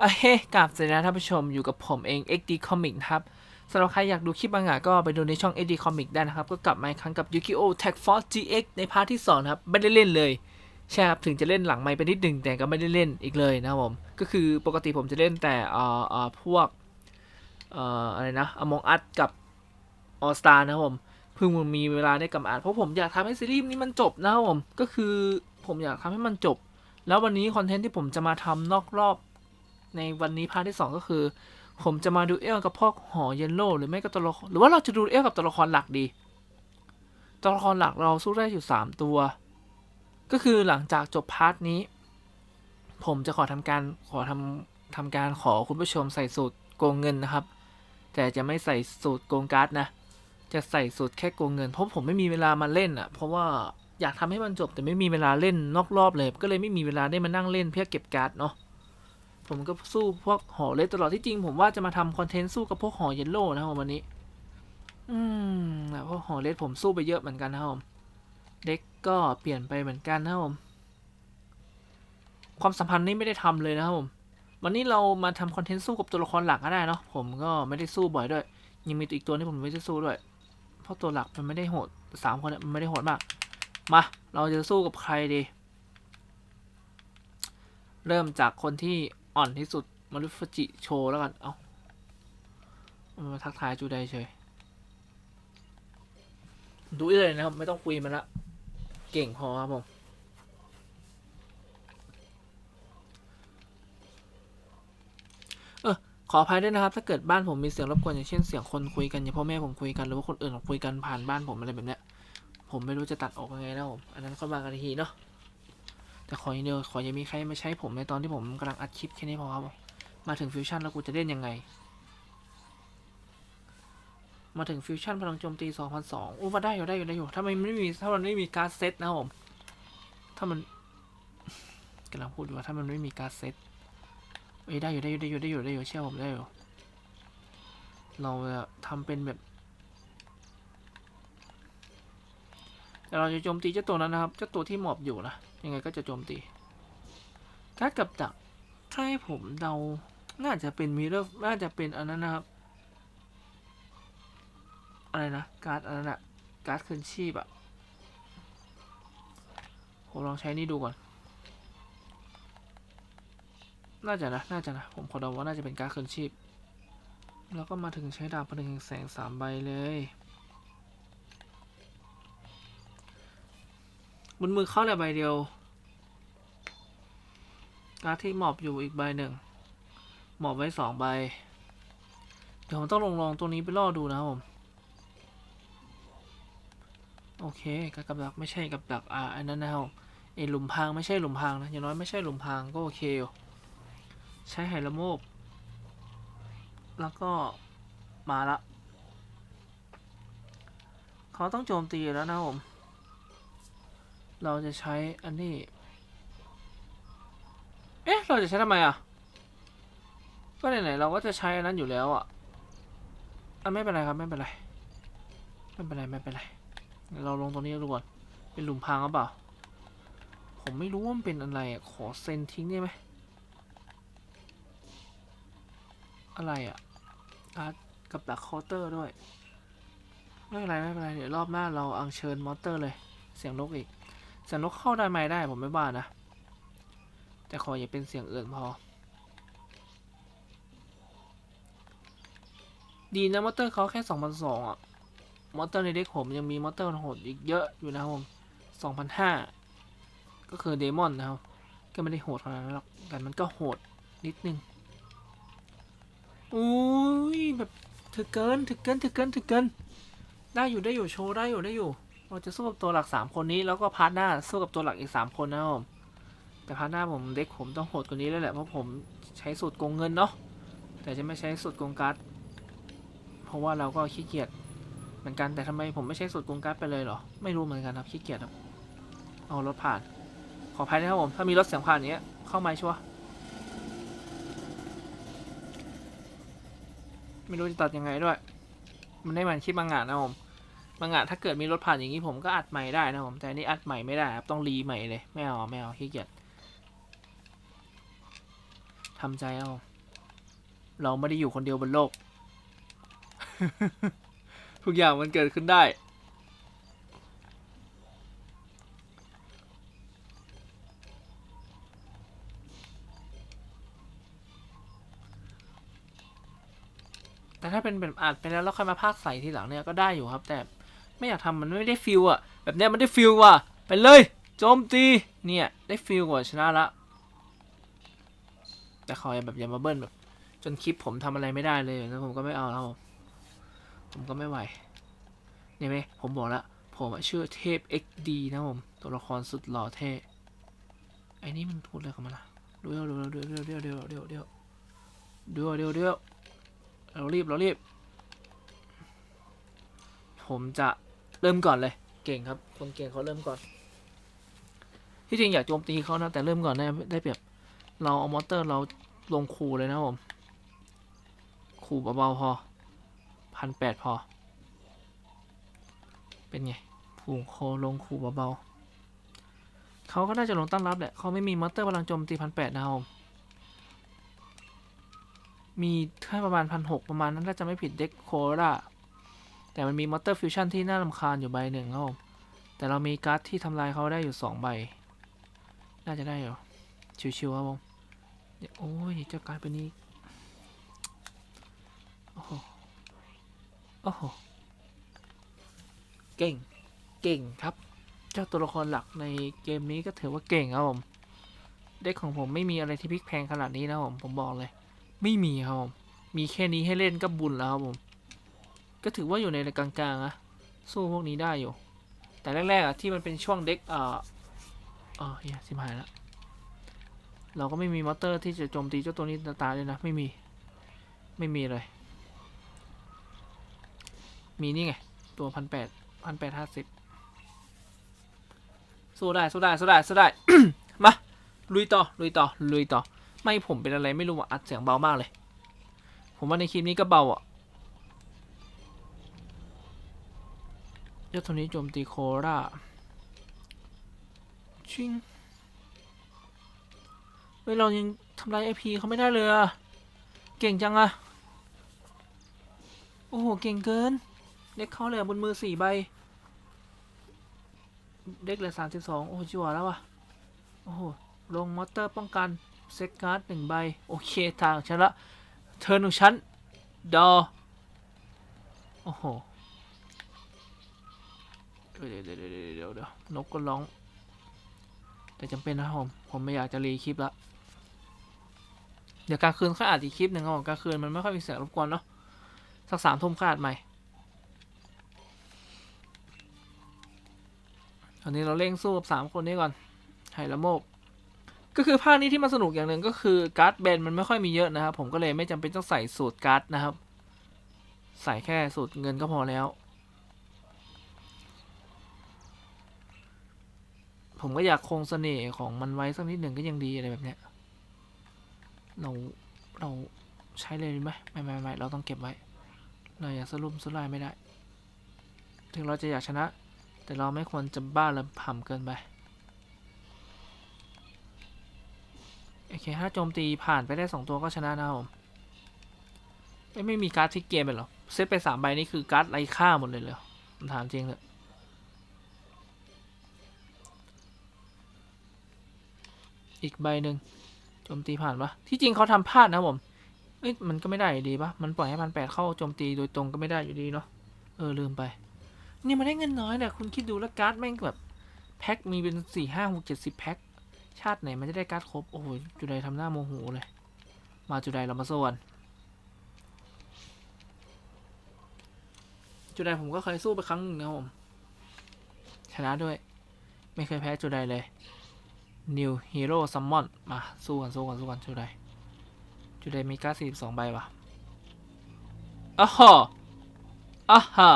เอ้ยเฮ้กับสวัสดีนะท่านผู้ชมอยู่กับผมเอง XD Comic ครับสำหรับใครอยากดูคลิปบางอย่างก็ไปดูในช่อง XD Comic ได้นะครับ ก็กลับมาอีกครั้งกับ Yu-Gi-Oh! Tag Force GX ในพาร์ทที่ 2 ครับ ไม่ได้เล่นเลย ใช่ครับ ถึงจะเล่นหลังไมค์ไปนิดหนึ่งแต่ก็ไม่ได้เล่นอีกเลยนะครับผม ก็คือปกติผมจะเล่นแต่เอ่อเอ่อพวกเอ่ออะไรนะ Among Us กับ All Star นะครับผม เพิ่งมีเวลาได้กลับมาอ่านเพราะผมอยากทำให้ซีรีส์นี้มันจบนะครับผม ก็คือผมอยากทำให้มันจบ แล้ววันนี้คอนเทนต์ที่ผมจะมาทำนอกรอบ ในวันนี้พาร์ทที่ 2 ก็คือ ผมจะมาดูเอลกับพวกหอเยลโล่หรือไม่ก็ตัวละครหรือว่าเราจะดูเอลกับตัวละครหลักดี ตัวละครหลักเราสู้ได้อยู่ 3 ตัว ก็คือหลังจากจบพาร์ทนี้ ผมจะขอทำการขอทำทำการขอคุณผู้ชมใส่สูตรโกงเงินนะครับ แต่จะไม่ใส่สูตรโกงการ์ดนะ จะใส่สูตรแค่โกงเงินเพราะผมไม่มีเวลามาเล่นอะ เพราะว่าอยากทำให้มันจบแต่ไม่มีเวลาเล่นนอกรอบเลย ก็เลยไม่มีเวลาได้มานั่งเล่นเพื่อเก็บการ์ดเนาะ ผมก็สู้พวกหอเลสตลอดที่จริง ผมว่าจะมาทำคอนเทนต์สู้กับพวกหอเยลโล่นะครับวันนี้ อืมแต่พวกหอเลสผมสู้ไปเยอะเหมือนกันนะครับผมเด็กก็เปลี่ยนไปเหมือนกันนะครับผมความสัมพันธ์นี้ไม่ได้ทำเลยนะครับผม วันนี้เรามาทำคอนเทนต์สู้กับตัวละครหลักก็ได้เนาะ ผมก็ไม่ได้สู้บ่อยด้วย ยังมีตัวอีกตัวที่ผมไม่ได้สู้ด้วย เพราะตัวหลักมันไม่ได้โหดสามคนเนี่ยมันไม่ได้โหดมาก มา เราจะสู้กับใครดี เริ่มจากคนที่อ่อนที่สุดมารุฟจิโชแล้วกัน เอามันมาทักทายจูไดเฉย ดูได้เลยนะครับ ไม่ต้องคุยมันละ เก่งพอครับผมเออขออภัยด้วยนะครับ ถ้าเกิดบ้านผมมีเสียงรบกวนอย่างเช่นเสียงคนคุยกันอย่างพ่อแม่ผมคุยกันหรือว่าคนอื่นคุยกันผ่านบ้านผมอะไรแบบเนี้ยผมไม่รู้จะตัดออกยังไงแล้วผม อันนั้นค่อยมากันทีเนาะ แต่ขออย่างเดียวขออย่ามีใครมาใช้ผมในตอนที่ผมกำลังอัดคลิปแค่นี้พอครับ มาถึงฟิวชั่นแล้วกูจะเล่นยังไง มาถึงฟิวชั่นพลังโจมตี 2002โอ้มาได้อยู่ได้อยู่ได้อยู่ ถ้ามันไม่มีถ้ามันไม่มีการเซตนะผม ถ้ามันกำลังพูดอยู่ว่าถ้ามันไม่มีการเซตเอ้ยได้อยู่ได้อยู่ได้อยู่ได้อยู่ได้อยู่เชื่อผมได้อยู่ เราจะทำเป็นแบบแต่เราจะโจมตีเจ้าตัวนั้นนะครับ เจ้าตัวที่หมอบอยู่นะ ยังไงก็จะโจมตีการ์ดกับดักถ้าให้ผมเดา น่าจะเป็นมิเรอร์น่าจะเป็นอันนั้นนะครับ อะไรนะ การ์ดอันนั้นอะการ์ดคืนชีพอะผมลองใช้นี่ดูก่อน น่าจะนะ น่าจะนะ ผมขอเดาว่าน่าจะเป็นการ์ดคืนชีพ แล้วก็มาถึงใช้ดาบพลังแสงสามใบเลย บนมือเข้าแหละใบเดียว การ์ดที่หมอบอยู่อีกใบหนึ่ง หมอบไว้สองใบ เดี๋ยวผมต้องลองลองตัวนี้ไปล่อดูนะครับผม โอเคกับกับดักไม่ใช่กับดักอ่าอันนั้นนะครับเอหลุมพางไม่ใช่หลุมพางนะอย่างน้อยไม่ใช่หลุมพางก็โอเคอยู่ใช้ไหละโมบ แล้วก็มาละ เขาต้องโจมตีแล้วนะครับผม เราจะใช้อันนี้ เอ๊ะ เราจะใช้ทำไมอะ ก็ไหนๆเราก็จะใช้อันนั้นอยู่แล้วอะอะไม่เป็นไรครับ ไม่เป็นไร ไม่เป็นไร ไม่เป็นไร เราลงตรงนี้ดูก่อน เป็นหลุมพรางหรือเปล่า ผมไม่รู้ว่ามันเป็นอะไรอะ ขอเซ็นทิ้งได้ไหม อะไรอะการ์ดกับดักคาน์เตอร์ด้วย ไม่เป็นไร ไม่เป็นไร เดี๋ยวรอบหน้าเราอัญเชิญมอเตอร์เลย เสียงนกอีก เสียงนกเข้าได้ไหมได้ผมไม่บ้านะ แต่ขออย่าเป็นเสียงอื่นพอ ดีนะมอเตอร์เขาแค่2 0 0 2อะ มอเตอร์ในเด็กผมยังมีมอเตอร์โหดอีกเยอะอยู่นะครับผม2,500ก็คือเดมอนนะครับ ก็ไม่ได้โหดขนาดนั้นหรอก แต่มันก็โหดนิดนึงอุ้ยแบบถึกเกินถึกเกินถึกเกินถึกเกิน ได้อยู่ได้อยู่โชว์ได้อยู่ได้อยู่ เราจะสู้กับตัวหลักสามคนนี้แล้วก็พาร์ทหน้าสู้กับตัวหลักอีกสามคนนะครับผมแต่พาร์ทหน้าผมเด็กผมต้องโหดกว่านี้แล้วแหละเพราะผมใช้สูตรโกงเงินเนาะแต่จะไม่ใช้สูตรโกงการ์ดเพราะว่าเราก็ขี้เกียจเหมือนกันแต่ทำไมผมไม่ใช้สูตรโกงการ์ดไปเลยเหรอไม่รู้เหมือนกันครับขี้เกียจครับเอารถผ่าน ขออภัยนะครับผมถ้ามีรถเสียงผ่านอย่างเงี้ยเข้ามาชัวไม่รู้จะตัดยังไงด้วย มันได้มันคลิปบางงานนะผม บางอะถ้าเกิดมีรถผ่านอย่างนี้ผมก็อัดใหม่ได้นะผมแต่นี่อัดใหม่ไม่ได้ครับต้องรีใหม่เลยไม่เอาไม่เอาขี้เกียจทำใจเอาเราไม่ได้อยู่คนเดียวบนโลก ทุกอย่างมันเกิดขึ้นได้แต่ถ้าเป็นแบบอัดไปแล้วแล้วค่อยมาพากใส่ทีหลังเนี่ยก็ได้อยู่ครับ แต่ ไม่อยากทำมันไม่ได้ฟิลอะแบบเนี้ยมันได้ฟิลว่ะไปเลยโจมตีเนี่ยได้ฟิลกว่าชนะละแต่ขออย่าแบบอย่ามาเบิ้ลแบบ จนคลิปผมทำอะไรไม่ได้เลยแล้วผมก็ไม่เอาแล้วผมผมก็ไม่ไหวเนี่ยไหมผมบอกแล้วผมชื่อเทพ XD นะผม ตัวละครสุดหล่อเท่ไอ้นี่มันพูดอะไรของมันล่ะเดี๋ยวเดี๋ยวเดี๋ยวเดี๋ยวเดี๋ยวเดี๋ยวเดี๋ยวเดี๋ยวเดี๋ยวเดี๋ยวเรารีบเรารีบ ผมจะ เริ่มก่อนเลย เก่งครับ คนเก่งเขาเริ่มก่อน ที่จริงอยากโจมตีเขานะแต่เริ่มก่อนได้ได้เปรียบ เราเอามอเตอร์เราลงคูเลยนะผม คูเบาๆพอพันแปดพอ เป็นไงผูกโคลงคูเบาๆเขาก็น่าจะลงตั้งรับแหละเขาไม่มีมอเตอร์พลังโจมตีพันแปดนะครับผมมีแค่ประมาณพันหกประมาณนั้นถ้าจะไม่ผิดเด็กโครา แต่มันมีมอเตอร์ฟิวชั่นที่น่ารำคาญอยู่ใบหนึ่งครับผมแต่เรามีการ์ดที่ทำลายเขาได้อยู่สองใบ น่าจะได้อยู่ชิวๆครับผมเดี๋ยวโอ้ยเจ้ากลายเป็นนี้โอ้โหโอ้โหเก่งเก่งครับ เจ้าตัวละครหลักในเกมนี้ก็ถือว่าเก่งครับผมเด็กของผมไม่มีอะไรที่พลิกแพงขนาดนี้นะผมผมบอกเลย ไม่มีครับผมมีแค่นี้ให้เล่นก็บุญแล้วครับผม ก็ถือว่าอยู่ในกลางๆนะสู้พวกนี้ได้อยู่ แต่แรกๆอะที่มันเป็นช่วงเด็กเอ่อเออเฮียสิมหายแล้วเราก็ไม่มีมอเตอร์ที่จะโจมตีเจ้าตัวนี้ตายเลยนะ ไม่มี ไม่มีเลย มีนี่ไง ตัวพันแปดพันแปดห้าสิบสู้ได้สู้ได้สู้ได้สู้ได้ มา ลุยต่อ ลุยต่อ ลุยต่อ ไม่ผมเป็นอะไรไม่รู้ว่าอัดเสียงเบามากเลย ผมว่าในคลิปนี้ก็เบาอะ จ้าตัวนี้โจมตีโคราชิงเฮ้ยเรายังทำลายไอพีเขาไม่ได้เลยอะเก่งจังอะโอ้โห เก่งเกิน เด็กเขาเหลือบนมือสี่ใบ เด็กเหลือสามสิบสองโอ้โหจั่วแล้ววะโอ้โห ลงมอเตอร์ป้องกัน เซตการ์ดหนึ่งใบ โอเค ทางของฉันละ เทิร์นของฉัน ดอ โอ้โห เดี๋ยวเดี๋ยวเดี๋ยวเดี๋ยวเดี๋ยวนกก็ร้อง แต่จำเป็นนะผม ผมไม่อยากจะรีคลิปละเดี๋ยวกลางคืนค่อยอัดอีกคลิปหนึ่งครับผมกลางคืนมันไม่ค่อยมีเสียงรบกวนเนาะสักสามทุ่มค่อยอัดใหม่ตอนนี้เราเร่งสู้กับสามคนนี้ก่อนไห่ละโมกก็คือภาคนี้ที่มันสนุกอย่างหนึ่งก็คือการ์ดแบนมันไม่ค่อยมีเยอะนะครับ ผมก็เลยไม่จำเป็นต้องใส่สูตรการ์ดนะครับ ใส่แค่สูตรเงินก็พอแล้ว ผมก็อยากคงเสน่ห์ของมันไว้สักนิดหนึ่งก็ยังดีอะไรแบบเนี้ย เราเราใช้เลยไหมไม่ไม่ไม่เราต้องเก็บไว้ เราอยากสรุปสุดลายไม่ได้ ถึงเราจะอยากชนะ แต่เราไม่ควรจะบ้าระห่ำเกินไปโอเคถ้าโจมตีผ่านไปได้สองตัวก็ชนะนะครับผมไม่ไม่มีการ์ดทิกเกมเลยหรอ เซตไปสามใบนี่คือการ์ดไร้ค่าหมดเลยเหรอถามจริงเลย อีกใบหนึ่งโจมตีผ่านปะที่จริงเขาทำพลาดนะผมเอ้ยมันก็ไม่ได้อยู่ดีปะมันปล่อยให้พันแปดเข้าโจมตีโดยตรงก็ไม่ได้อยู่ดีเนาะเออลืมไป เนี่ยมันได้เงินน้อยเนี่ยคุณคิดดูแล้วการ์ดแม่งแบบแพ็คมีเป็นสี่ห้าหกเจ็ดสิบแพ็คชาติไหนมันจะได้การ์ดครบโอ้โหจุไดทำหน้าโมโหเลย มาจุไดเรามาสู้กันจุไดผมก็เคยสู้ไปครั้งหนึ่งนะผมชนะด้วย ไม่เคยแพ้จุไดเลย New Hero Summon มาสู้กันสู้กันสู้กันจุไดจุไดมีการ์ดสี่สองใบวะอ้าฮะอ้าฮะ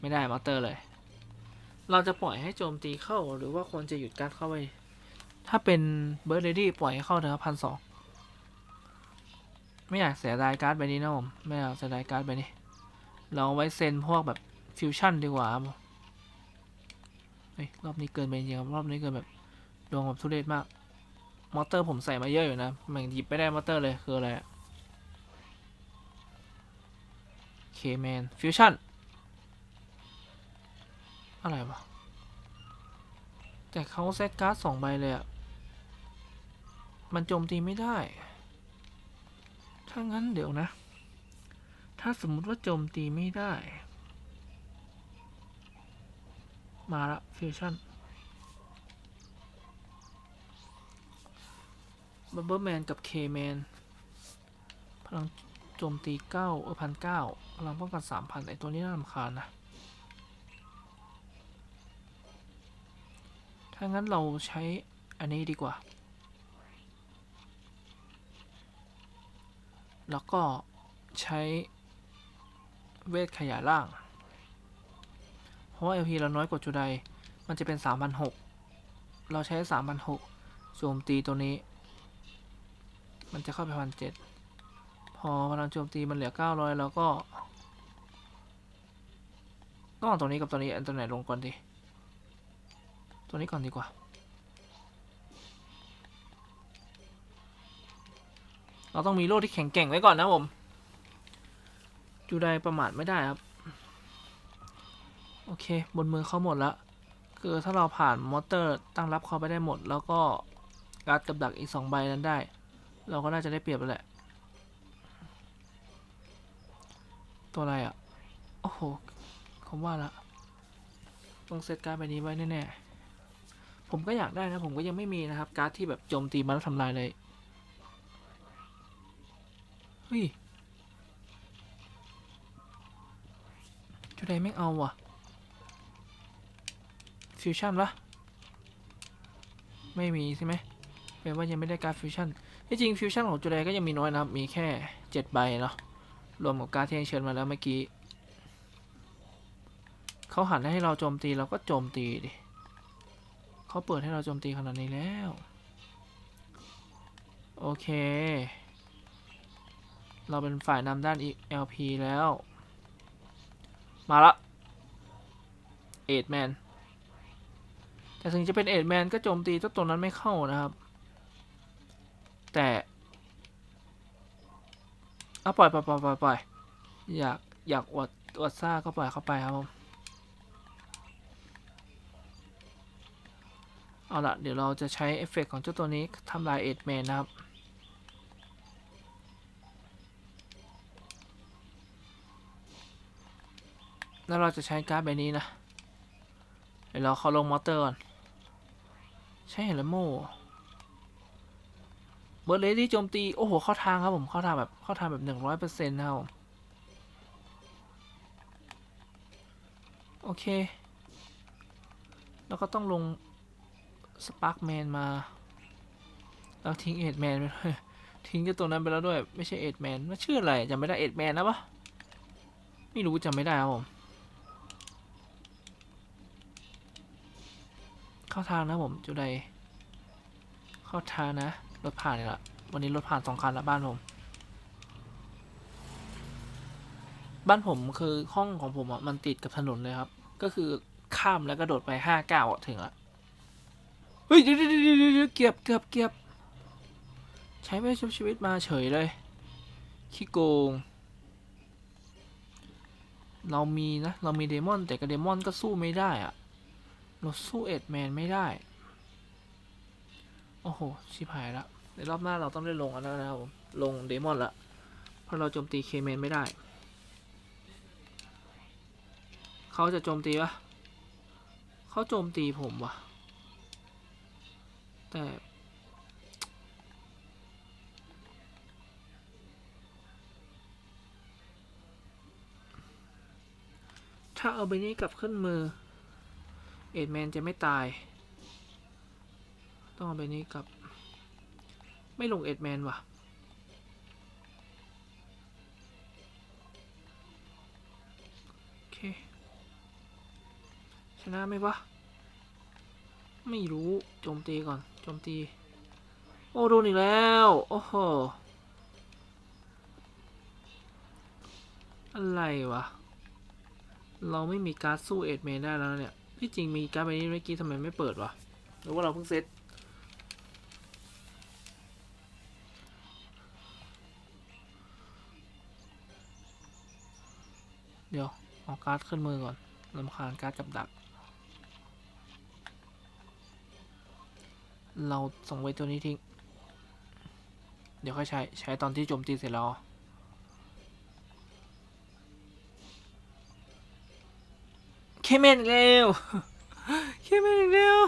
ไม่ได้มอเตอร์เลย เราจะปล่อยให้โจมตีเข้าหรือว่าควรจะหยุดการเข้าไป ถ้าเป็นเบิร์ดเรดี้ปล่อยให้เข้าเถอะพันสองไม่อยากเสียดายการ์ดใบนี้นะผม ไม่อยากเสียดายการ์ดใบนี้ เราเอาไว้เซนพวกแบบฟิวชั่นดีกว่าครับรอบนี้เกินไปจริงครับรอบนี้เกินแบบ ดวงแบบทุเรศมาก มอเตอร์ผมใส่มาเยอะอยู่นะมันหยิบไม่ได้มอเตอร์เลยคืออะไรอะเคแมนฟิวชั่นอะไรวะแต่เขาเซตการ์ดสองใบเลยอะมันโจมตีไม่ได้ ถ้างั้นเดี๋ยวนะ ถ้าสมมุติว่าโจมตีไม่ได้ มาละฟิวชั่น บับเบิลแมนกับเคแมนพลังโจมตีเก้าเออพันเก้าพลังป้องกันสามพันไอตัวนี้น่ารำคาญนะ ถ้างั้นเราใช้อันนี้ดีกว่า แล้วก็ใช้เวทขยายร่าง เพราะว่า LP เราน้อยกว่าจูไดมันจะเป็น 3,600 เราใช้ 3,600โจมตีตัวนี้ มันจะเข้าไปพันเจ็ดพอพลังโจมตีมันเหลือ900แล้วก็ต้องเอาตัวนี้กับตัวนี้อันตัวไหนลงก่อนดีตัวนี้ก่อนดีกว่า เราต้องมีโล่ที่แข็งแกร่งไว้ก่อนนะผมจูไดประมาทไม่ได้ครับ โอเค บนมือเขาหมดแล้ว คือถ้าเราผ่านมอเตอร์ตั้งรับเขาไปได้หมด แล้วก็การ์ดกับดักอีกสองใบนั้นได้ เราก็น่าจะได้เปรียบแล้วแหละ ตัวอะไรอะ โอ้โห ผมว่าละต้องเซตการ์ดใบนี้ไว้แน่ๆ ผมก็อยากได้นะ ผมก็ยังไม่มีนะครับ การ์ดที่แบบโจมตีมาแล้วทำลายเลย เฮ้ยจุดใดไม่เอาว่ะ ฟิวชั่นละไม่มีใช่ไหมแปลว่ายังไม่ได้การดฟิวชั่น ที่จริงฟิวชั่นของจุดใดก็ยังมีน้อยนะครับ มีแค่เจ็ดใบเนาะ รวมกับการที่เชิญมาแล้วเมื่อกี้ เขาหันให้เราโจมตีเราก็โจมตีดิเขาเปิดให้เราโจมตีขนาดนี้แล้ว โอเค เราเป็นฝ่ายนำด้าน LP แล้ว มาละเอ็ดแมนแต่ถึงจะเป็นเอ็ดแมนก็โจมตีเจ้าตัวนั้นไม่เข้านะครับ แต่เอาปล่อยปล่อยปล่อยปล่อยปล่อยอยากอยากอวดอวดซ่าก็ปล่อยเข้าไปครับผมเอาละเดี๋ยวเราจะใช้เอฟเฟกต์ของเจ้าตัวนี้ทำลายเอ็ดแมนนะครับแล้วเราจะใช้การ์ดใบนี้นะ เดี๋ยวเราเขาลงมอเตอร์ก่อน ใช้เฮลโม เบิร์ดเลดี้โจมตี โอ้โห เข้าทางครับผม เข้าทางแบบ เข้าทางแบบหนึ่งร้อยเปอร์เซ็นต์นะครับผม โอเค แล้วก็ต้องลงสปาร์กแมนมา แล้วทิ้งเอ็ดแมนไปด้วย ทิ้งเจ้าตัวนั้นไปแล้วด้วย ไม่ใช่เอ็ดแมนมันชื่ออะไรจำไม่ได้เอ็ดแมนนะปะไม่รู้จำไม่ได้ครับผม เข้าทางนะผมจุดใด เข้าทางนะ รถผ่านเลยละวันนี้รถผ่านสองคันละบ้านผม บ้านผมคือห้องของผมอะมันติดกับถนนเลยครับ ก็คือข้ามแล้วก็โดดไปห้าเก้าถึงละเฮ้ยเดี๋ยวเดี๋ยวเดี๋ยวเดี๋ยวเกือบเกือบเกือบใช้ไม่ชุบชีวิตมาเฉยเลยขี้โกง เรามีนะ เรามีเดมอน แต่กับเดมอนก็สู้ไม่ได้อะเราสู้เอ็ดแมนไม่ได้ โอ้โห ชิบหายละ ในรอบหน้าเราต้องได้ลงอันนั้นนะครับผม ลงเดมอนละ เพราะเราโจมตีเคแมนไม่ได้ เขาจะโจมตีปะเขาโจมตีผมวะแต่ถ้าเอาใบนี้กลับขึ้นมือ เอ็ดแมนจะไม่ตาย ต้องเอาไปนี้กับ ไม่ลงเอ็ดแมนว่ะ โอเค ชนะไหมวะ ไม่รู้ โจมตีก่อน โจมตี โอ้โดนอีกแล้ว โอ้โห อะไรวะ เราไม่มีการ์ดสู้เอ็ดแมนได้แล้วเนี่ย ที่จริงมีการ์ดใบนี้เมื่อกี้ทำไมไม่เปิดวะหรือว่าเราเพิ่งเซต เดี๋ยวเอาการ์ดขึ้นมือก่อนลำคาญการ์ดกับดัก เราส่งไว้ตัวนี้ทิ้ง เดี๋ยวค่อยใช้ ใช้ตอนที่โจมตีเสร็จแล้ว เคเมนอีกเร็ว เคเมนอีกเร็ว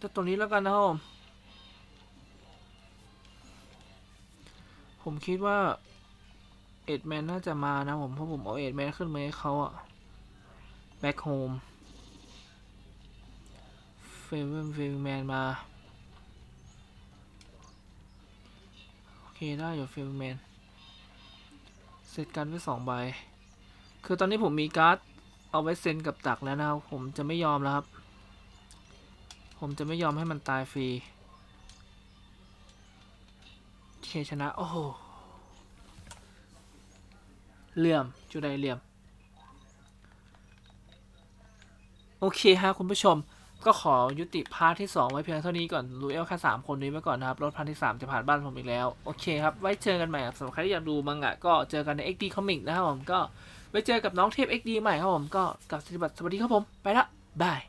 จะตัวนี้แล้วกันนะครับผม คิดว่า เอ็ดแมนน่าจะมานะผม เพราะผมเอาเอ็ดแมนขึ้นมาให้เขาอะแบ็คโฮมเฟเวมเฟแมนมา โอเค ได้อยู่เฟลแมนเซตการ์ดไว้สองใบ คือตอนนี้ผมมีการ์ด เอาไว้เซ็นกับตักแล้วนะครับ ผมจะไม่ยอมแล้วครับ ผมจะไม่ยอมให้มันตายฟรีเคชนะ โอ้โห เหลี่ยมจุดใดเหลี่ยม โอเคฮะคุณผู้ชมก็ขอยุติพาร์ทที่ 2 ไว้เพียงเท่านี้ก่อนรูเอลแค่3คนนี้ไว้ก่อนนะครับ รถพาร์ทที่ 3 จะผ่านบ้านผมอีกแล้ว โอเคครับ ไว้เจอกันใหม่สำหรับใครที่อยากดูมังงะก็เจอกันใน XD Comic นะครับผมก็ไว้เจอกับน้องเทพ XD ใหม่ครับผมก็กลับสวัสดีครับผม ไปละบาย